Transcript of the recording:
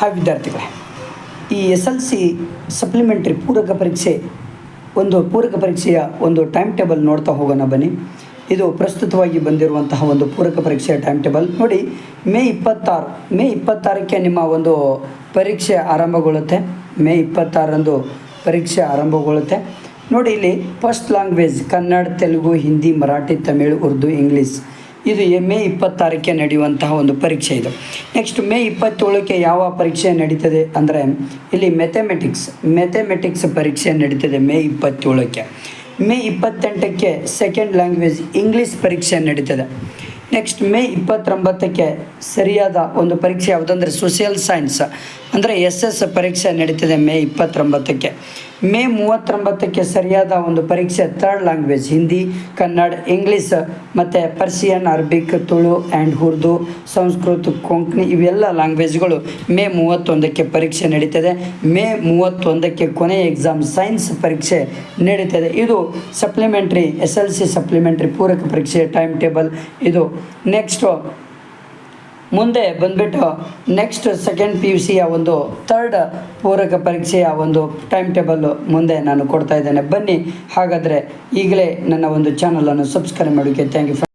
Hi ವಿದ್ಯಾರ್ಥಿಗಳೇ, ಈ S L C supplementary ಪೂರಕ ಪರೀಕ್ಷೆ, ಒಂದು ಪೂರಕ ಪರೀಕ್ಷೆಯ ಒಂದು ಟೈಮ್ ಟೇಬಲ್ ನೋಡ್ತಾ ಹೋಗೋಣ ಬನ್ನಿ. ಇದು ಪ್ರಸ್ತುತವಾಗಿ ಬಂದಿರುವಂತಹ ಒಂದು ಪೂರಕ ಪರೀಕ್ಷೆಯ ಟೈಮ್ ಟೇಬಲ್. ನೋಡಿ, ಮೇ ಇಪ್ಪತ್ತಾರು, ಮೇ ಇಪ್ಪತ್ತಾರಕ್ಕೆ ನಿಮ್ಮ ಒಂದು ಪರೀಕ್ಷೆ ಆರಂಭಗೊಳ್ಳುತ್ತೆ. ಮೇ ಇಪ್ಪತ್ತಾರರಂದು ಪರೀಕ್ಷೆ ಆರಂಭಗೊಳ್ಳುತ್ತೆ. ನೋಡಿ, ಇಲ್ಲಿ first language Kannada, Telugu, Hindi, Marathi, Tamil, Urdu, English ಇದು ಮೇ ಇಪ್ಪತ್ತಾರಕ್ಕೆ ನಡೆಯುವಂತಹ ಒಂದು ಪರೀಕ್ಷೆ ಇದು. ನೆಕ್ಸ್ಟ್ ಮೇ ಇಪ್ಪತ್ತೇಳಕ್ಕೆ ಯಾವ ಪರೀಕ್ಷೆ ನಡೀತದೆ ಅಂದರೆ ಇಲ್ಲಿ ಮೆಥಮೆಟಿಕ್ಸ್ ಮೆಥಮೆಟಿಕ್ಸ್ ಪರೀಕ್ಷೆ ನಡೀತದೆ ಮೇ ಇಪ್ಪತ್ತೇಳಕ್ಕೆ. ಮೇ ಇಪ್ಪತ್ತೆಂಟಕ್ಕೆ ಸೆಕೆಂಡ್ ಲ್ಯಾಂಗ್ವೇಜ್ ಇಂಗ್ಲೀಷ್ ಪರೀಕ್ಷೆ ನಡೀತದೆ. ನೆಕ್ಸ್ಟ್ ಮೇ ಇಪ್ಪತ್ತೊಂಬತ್ತಕ್ಕೆ ಸರಿಯಾದ ಒಂದು ಪರೀಕ್ಷೆ ಯಾವುದಂದರೆ ಸೋಷಿಯಲ್ ಸೈನ್ಸ್ ಅಂದರೆ ಎಸ್ ಎಸ್ ಪರೀಕ್ಷೆ ನಡೀತದೆ ಮೇ ಇಪ್ಪತ್ತೊಂಬತ್ತಕ್ಕೆ. ಮೇ ಮೂವತ್ತೊಂಬತ್ತಕ್ಕೆ ಸರಿಯಾದ ಒಂದು ಪರೀಕ್ಷೆ third language Hindi, Kannada, English ಮತ್ತು Persian Arabic, Tulu and Urdu, Sanskrit, Konkani ಇವೆಲ್ಲ ಲ್ಯಾಂಗ್ವೇಜ್ಗಳು ಮೇ ಮೂವತ್ತೊಂದಕ್ಕೆ ಪರೀಕ್ಷೆ ನಡೀತದೆ. ಮೇ ಮೂವತ್ತೊಂದಕ್ಕೆ ಕೊನೆಯ ಎಕ್ಸಾಮ್ ಸೈನ್ಸ್ ಪರೀಕ್ಷೆ ನಡೀತದೆ. ಇದು supplementary S L C supplementary ಪೂರಕ ಪರೀಕ್ಷೆ ಟೈಮ್ ಟೇಬಲ್ ಇದು ನೆಕ್ಸ್ಟು ಮುಂದೆ ಬಂದ್ಬಿಟ್ಟು ನೆಕ್ಸ್ಟ್ ಸೆಕೆಂಡ್ ಪಿ ಯು ಸಿಯ ಒಂದು ಥರ್ಡ್ ಪೂರಕ ಪರೀಕ್ಷೆಯ ಒಂದು ಟೈಮ್ ಟೇಬಲ್ ಮುಂದೆ ನಾನು ಕೊಡ್ತಾ ಇದ್ದೇನೆ. ಬನ್ನಿ, ಹಾಗಾದರೆ ಈಗಲೇ ನನ್ನ ಒಂದು ಚಾನಲನ್ನು ಸಬ್ಸ್ಕ್ರೈಬ್ ಮಾಡೋಕ್ಕೆ ಥ್ಯಾಂಕ್ ಯು